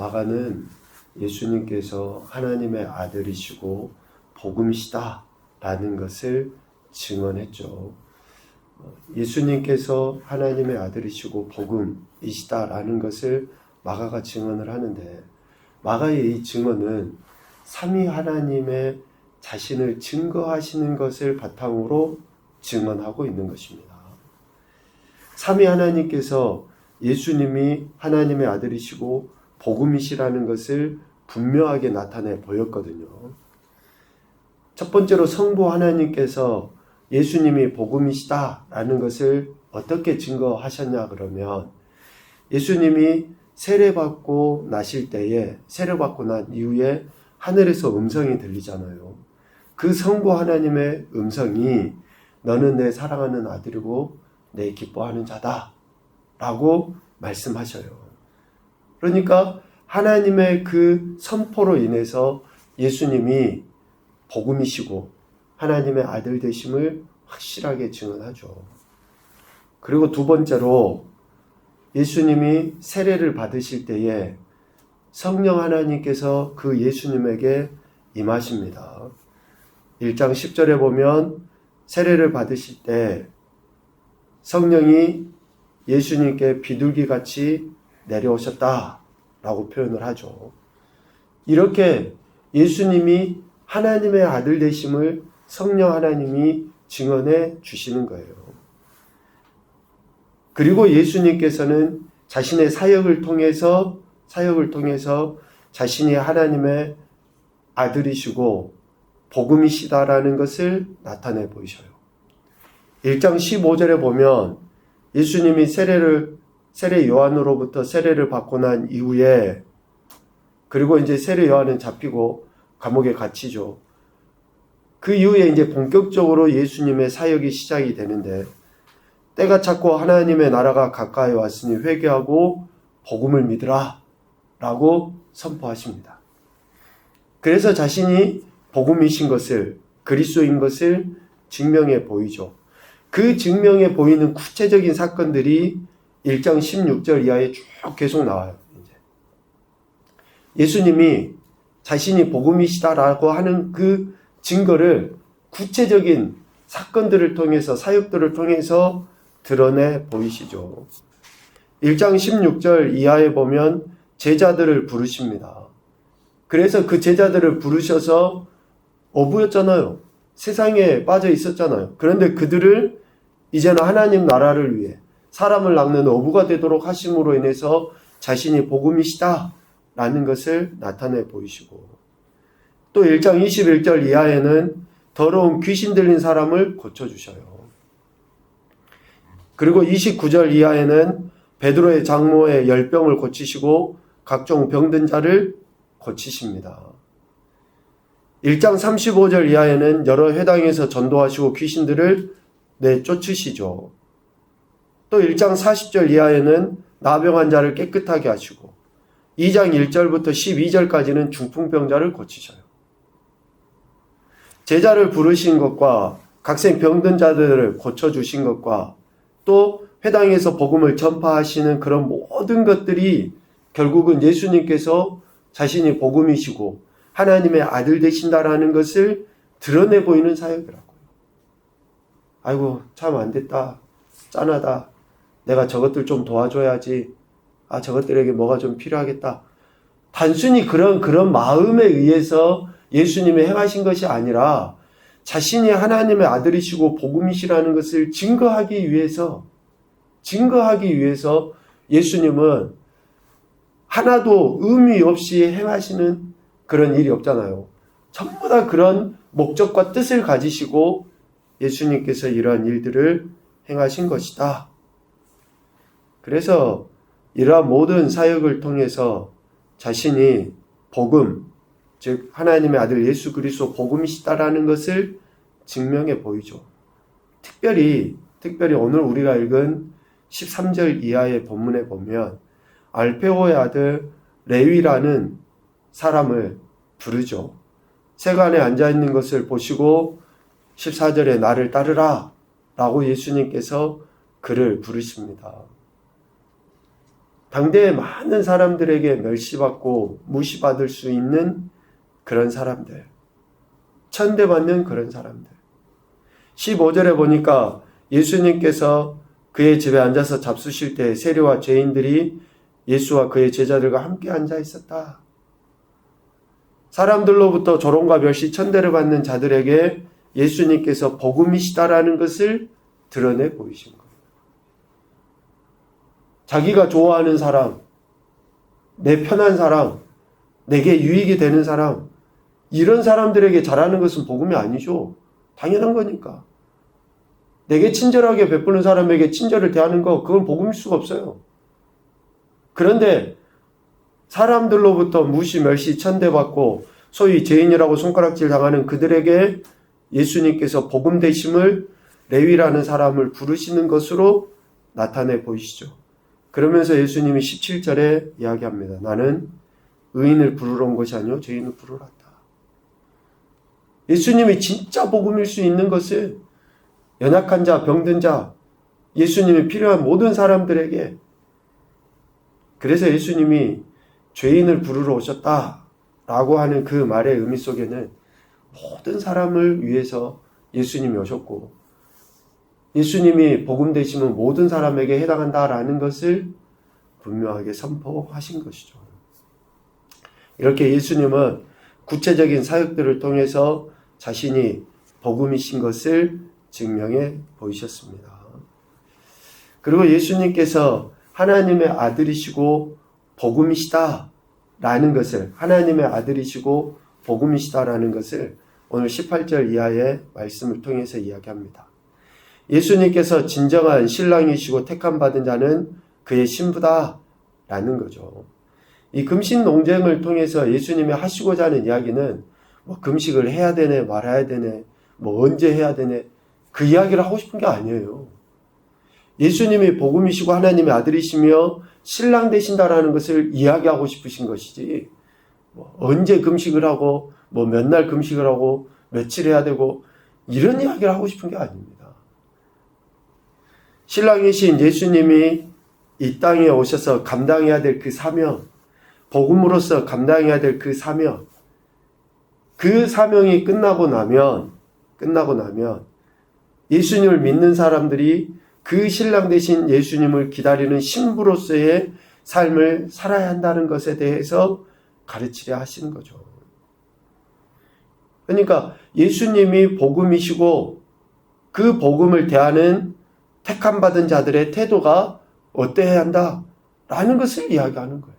마가는 예수님께서 하나님의 아들이시고 복음이시다라는 것을 증언했죠. 예수님께서 하나님의 아들이시고 복음이시다라는 것을 마가가 증언을 하는데 마가의 이 증언은 삼위 하나님의 자신을 증거하시는 것을 바탕으로 증언하고 있는 것입니다. 삼위 하나님께서 예수님이 하나님의 아들이시고 복음이시라는 것을 분명하게 나타내 보였거든요. 첫 번째로 성부 하나님께서 예수님이 복음이시다라는 것을 어떻게 증거하셨냐 그러면 예수님이 세례받고 나실 때에 세례받고 난 이후에 하늘에서 음성이 들리잖아요. 그 성부 하나님의 음성이 너는 내 사랑하는 아들이고 내 기뻐하는 자다 라고 말씀하셔요. 그러니까 하나님의 그 선포로 인해서 예수님이 복음이시고 하나님의 아들 되심을 확실하게 증언하죠. 그리고 두 번째로 예수님이 세례를 받으실 때에 성령 하나님께서 그 예수님에게 임하십니다. 1장 10절에 보면 세례를 받으실 때 성령이 예수님께 비둘기 같이 내려오셨다라고 표현을 하죠. 이렇게 예수님이 하나님의 아들 되심을 성령 하나님이 증언해 주시는 거예요. 그리고 예수님께서는 자신의 사역을 통해서 사역을 통해서 자신이 하나님의 아들이시고 복음이시다라는 것을 나타내 보이셔요. 1장 15절에 보면 예수님이 세례를 세례 요한으로부터 세례를 받고 난 이후에 그리고 이제 세례 요한은 잡히고 감옥에 갇히죠. 그 이후에 이제 본격적으로 예수님의 사역이 시작이 되는데 때가 찼고 하나님의 나라가 가까이 왔으니 회개하고 복음을 믿으라 라고 선포하십니다. 그래서 자신이 복음이신 것을 그리스도인 것을 증명해 보이죠. 그 증명해 보이는 구체적인 사건들이 1장 16절 이하에 쭉 계속 나와요. 이제. 예수님이 자신이 복음이시다라고 하는 그 증거를 구체적인 사건들을 통해서 사역들을 통해서 드러내 보이시죠. 1장 16절 이하에 보면 제자들을 부르십니다. 그래서 그 제자들을 부르셔서 어부였잖아요. 세상에 빠져 있었잖아요. 그런데 그들을 이제는 하나님 나라를 위해 사람을 낚는 어부가 되도록 하심으로 인해서 자신이 복음이시다 라는 것을 나타내 보이시고 또 1장 21절 이하에는 더러운 귀신 들린 사람을 고쳐 주셔요. 그리고 29절 이하에는 베드로의 장모의 열병을 고치시고 각종 병든 자를 고치십니다. 1장 35절 이하에는 여러 회당에서 전도하시고 귀신들을 내쫓으시죠. 또 1장 40절 이하에는 나병 환자를 깨끗하게 하시고 2장 1절부터 12절까지는 중풍병자를 고치셔요. 제자를 부르신 것과 각생 병든 자들을 고쳐주신 것과 또 회당에서 복음을 전파하시는 그런 모든 것들이 결국은 예수님께서 자신이 복음이시고 하나님의 아들 되신다라는 것을 드러내 보이는 사역이라고요. 아이고, 참 안 됐다. 짠하다. 내가 저것들 좀 도와줘야지. 아, 저것들에게 뭐가 좀 필요하겠다. 단순히 그런, 그런 마음에 의해서 예수님이 행하신 것이 아니라 자신이 하나님의 아들이시고 복음이시라는 것을 증거하기 위해서, 증거하기 위해서 예수님은 하나도 의미 없이 행하시는 그런 일이 없잖아요. 전부 다 그런 목적과 뜻을 가지시고 예수님께서 이러한 일들을 행하신 것이다. 그래서 이러한 모든 사역을 통해서 자신이 복음, 즉 하나님의 아들 예수 그리스도 복음이시다라는 것을 증명해 보이죠. 특별히 특별히 오늘 우리가 읽은 13절 이하의 본문에 보면 알페오의 아들 레위라는 사람을 부르죠. 세간에 앉아 있는 것을 보시고 14절에 나를 따르라 라고 예수님께서 그를 부르십니다. 당대의 많은 사람들에게 멸시받고 무시받을 수 있는 그런 사람들. 천대받는 그런 사람들. 15절에 보니까 예수님께서 그의 집에 앉아서 잡수실 때 세리와 죄인들이 예수와 그의 제자들과 함께 앉아 있었다. 사람들로부터 조롱과 멸시 천대를 받는 자들에게 예수님께서 복음이시다라는 것을 드러내 거예요. 자기가 좋아하는 사람, 내 편한 사람, 내게 유익이 되는 사람, 이런 사람들에게 잘하는 것은 복음이 아니죠. 당연한 거니까. 내게 친절하게 베푸는 사람에게 친절을 대하는 거, 그건 복음일 수가 없어요. 그런데 사람들로부터 무시, 멸시, 천대받고 소위 죄인이라고 손가락질 당하는 그들에게 예수님께서 복음 되심을 레위라는 사람을 부르시는 것으로 나타내 보이시죠. 그러면서 예수님이 17절에 이야기합니다. 나는 의인을 부르러 온 것이 아니요 죄인을 부르러 왔다. 예수님이 진짜 복음일 수 있는 것은 연약한 자, 병든 자, 예수님이 필요한 모든 사람들에게 그래서 예수님이 죄인을 부르러 오셨다 라고 하는 그 말의 의미 속에는 모든 사람을 위해서 예수님이 오셨고 예수님이 복음 되시면 모든 사람에게 해당한다라는 것을 분명하게 선포하신 것이죠. 이렇게 예수님은 구체적인 사역들을 통해서 자신이 복음이신 것을 증명해 보이셨습니다. 그리고 예수님께서 하나님의 아들이시고 복음이시다 라는 것을 하나님의 아들이시고 복음이시다라는 것을 오늘 18절 이하의 말씀을 통해서 이야기합니다. 예수님께서 진정한 신랑이시고 택함 받은 자는 그의 신부다 라는 거죠. 이 금식 논쟁을 통해서 예수님이 하시고자 하는 이야기는 뭐 금식을 해야 되네 말아야 되네 뭐 언제 해야 되네 그 이야기를 하고 싶은 게 아니에요. 예수님이 복음이시고 하나님의 아들이시며 신랑 되신다라는 것을 이야기하고 싶으신 것이지. 뭐 언제 금식을 하고 뭐 몇 날 금식을 하고 며칠 해야 되고 이런 이야기를 하고 싶은 게 아닙니다. 신랑이신 예수님이 이 땅에 오셔서 감당해야 될 그 사명, 복음으로서 감당해야 될 그 사명, 그 사명이 끝나고 나면, 끝나고 나면 예수님을 믿는 사람들이 그 신랑 대신 예수님을 기다리는 신부로서의 삶을 살아야 한다는 것에 대해서 가르치려 하시는 거죠. 그러니까 예수님이 복음이시고 그 복음을 대하는 택함 받은 자들의 태도가 어때야 한다? 라는 것을 이야기하는 거예요.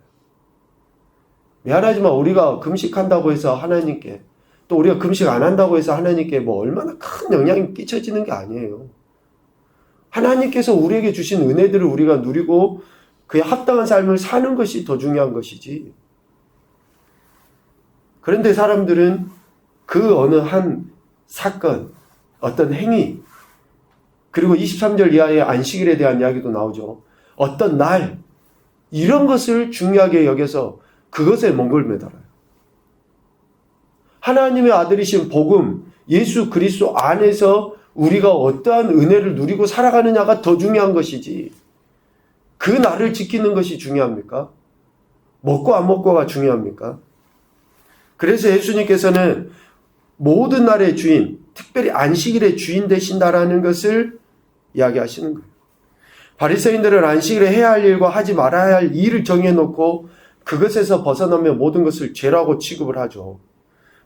미안하지만 우리가 금식한다고 해서 하나님께 또 우리가 금식 안 한다고 해서 하나님께 뭐 얼마나 큰 영향이 끼쳐지는 게 아니에요. 하나님께서 우리에게 주신 은혜들을 우리가 누리고 그에 합당한 삶을 사는 것이 더 중요한 것이지. 그런데 사람들은 그 어느 한 사건, 어떤 행위, 그리고 23절 이하의 안식일에 대한 이야기도 나오죠. 어떤 날, 이런 것을 중요하게 여겨서 그것에 몽골 매달아요. 하나님의 아들이신 복음, 예수 그리스도 안에서 우리가 어떠한 은혜를 누리고 살아가느냐가 더 중요한 것이지. 그 날을 지키는 것이 중요합니까? 먹고 안 먹고가 중요합니까? 그래서 예수님께서는 모든 날의 주인, 특별히 안식일의 주인 되신다라는 것을 이야기하시는 거예요. 바리새인들은 안식일에 해야 할 일과 하지 말아야 할 일을 정해놓고 그것에서 벗어나면 모든 것을 죄라고 취급을 하죠.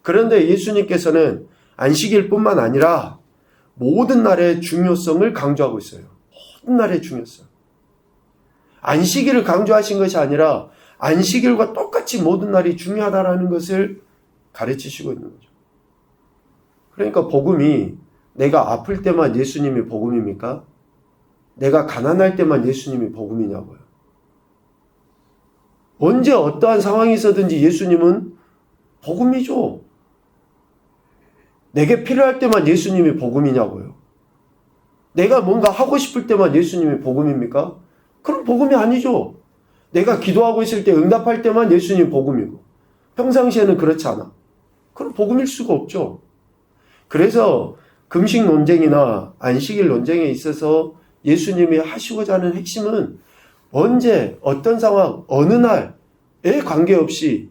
그런데 예수님께서는 안식일뿐만 아니라 모든 날의 중요성을 강조하고 있어요. 모든 날의 중요성. 안식일을 강조하신 것이 아니라 안식일과 똑같이 모든 날이 중요하다라는 것을 가르치시고 있는 거죠. 그러니까 복음이 내가 아플 때만 예수님이 복음입니까? 내가 가난할 때만 예수님이 복음이냐고요. 언제 어떠한 상황이 있어든지 예수님은 복음이죠. 내게 필요할 때만 예수님이 복음이냐고요. 내가 뭔가 하고 싶을 때만 예수님이 복음입니까? 그럼 복음이 아니죠. 내가 기도하고 있을 때 응답할 때만 예수님 복음이고 평상시에는 그렇지 않아. 그럼 복음일 수가 없죠. 그래서 금식 논쟁이나 안식일 논쟁에 있어서 예수님이 하시고자 하는 핵심은 언제, 어떤 상황, 어느 날에 관계없이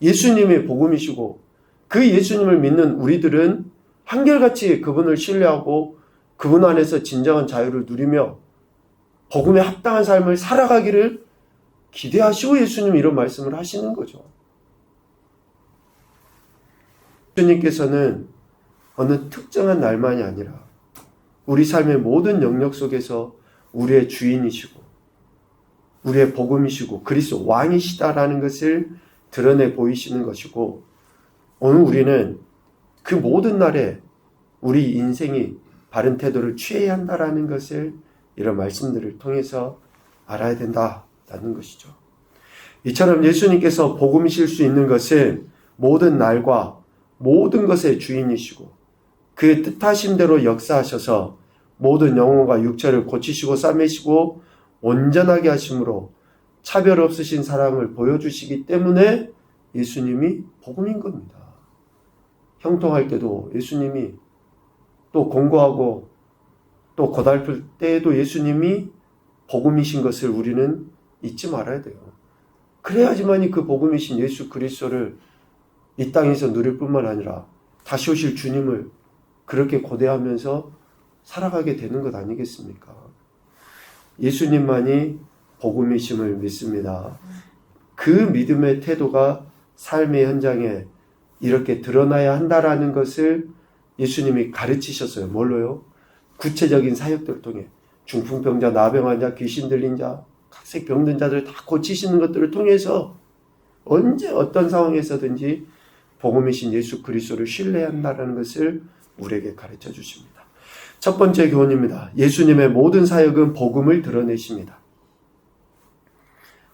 예수님의 복음이시고 그 예수님을 믿는 우리들은 한결같이 그분을 신뢰하고 그분 안에서 진정한 자유를 누리며 복음에 합당한 삶을 살아가기를 기대하시고 예수님 이런 말씀을 하시는 거죠. 예수님께서는 어느 특정한 날만이 아니라 우리 삶의 모든 영역 속에서 우리의 주인이시고 우리의 복음이시고 그리스도 왕이시다라는 것을 드러내 보이시는 것이고 오늘 우리는 그 모든 날에 우리 인생이 바른 태도를 취해야 한다라는 것을 이런 말씀들을 통해서 알아야 된다라는 것이죠. 이처럼 예수님께서 복음이실 수 있는 것은 모든 날과 모든 것의 주인이시고 그 뜻하신 대로 역사하셔서 모든 영혼과 육체를 고치시고 싸매시고 온전하게 하심으로 차별 없으신 사랑을 보여주시기 때문에 예수님이 복음인 겁니다. 형통할 때도 예수님이 또 공고하고 또 고달플 때에도 예수님이 복음이신 것을 우리는 잊지 말아야 돼요. 그래야지만이 그 복음이신 예수 그리스도를 이 땅에서 누릴 뿐만 아니라 다시 오실 주님을 그렇게 고대하면서 살아가게 되는 것 아니겠습니까? 예수님만이 복음이심을 믿습니다. 그 믿음의 태도가 삶의 현장에 이렇게 드러나야 한다라는 것을 예수님이 가르치셨어요. 뭘로요? 구체적인 사역들을 통해 중풍병자, 나병 환자, 귀신 들린 자, 각색 병든 자들을 다 고치시는 것들을 통해서 언제 어떤 상황에서든지 복음이신 예수 그리스도를 신뢰한다라는 것을 우리에게 가르쳐 주십니다. 첫 번째 교훈입니다. 예수님의 모든 사역은 복음을 드러내십니다.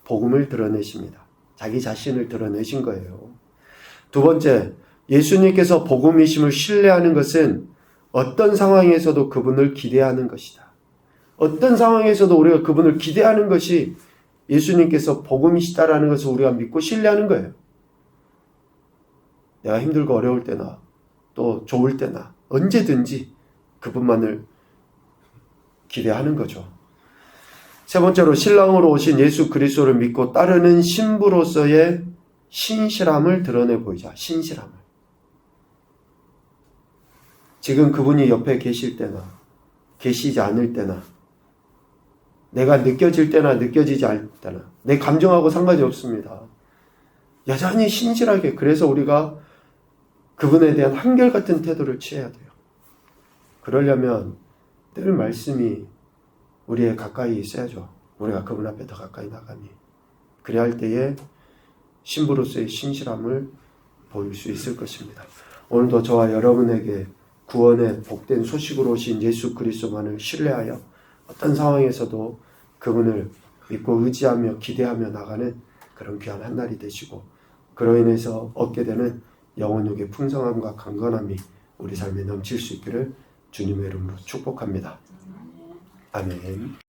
복음을 드러내십니다. 자기 자신을 드러내신 거예요. 두 번째, 예수님께서 복음이심을 신뢰하는 것은 어떤 상황에서도 그분을 기대하는 것이다. 어떤 상황에서도 우리가 그분을 기대하는 것이 예수님께서 복음이시다라는 것을 우리가 믿고 신뢰하는 거예요. 내가 힘들고 어려울 때나 또 좋을 때나 언제든지 그분만을 기대하는 거죠. 세 번째로 신랑으로 오신 예수 그리스도를 믿고 따르는 신부로서의 신실함을 드러내 보이자. 신실함을. 지금 그분이 옆에 계실 때나 계시지 않을 때나 내가 느껴질 때나 느껴지지 않을 때나 내 감정하고 상관이 없습니다. 여전히 신실하게 그래서 우리가 그분에 대한 한결같은 태도를 취해야 돼요. 그러려면 늘 말씀이 우리의 가까이 있어야죠. 우리가 그분 앞에 더 가까이 나가니. 그래야 할 때에 신부로서의 신실함을 보일 수 있을 것입니다. 오늘도 저와 여러분에게 구원의 복된 소식으로 오신 예수 그리스도만을 신뢰하여 어떤 상황에서도 그분을 믿고 의지하며 기대하며 나가는 그런 귀한 한 날이 되시고 그로 인해서 얻게 되는 영혼육의 풍성함과 강건함이 우리 삶에 넘칠 수 있기를 주님의 이름으로 축복합니다. 아멘.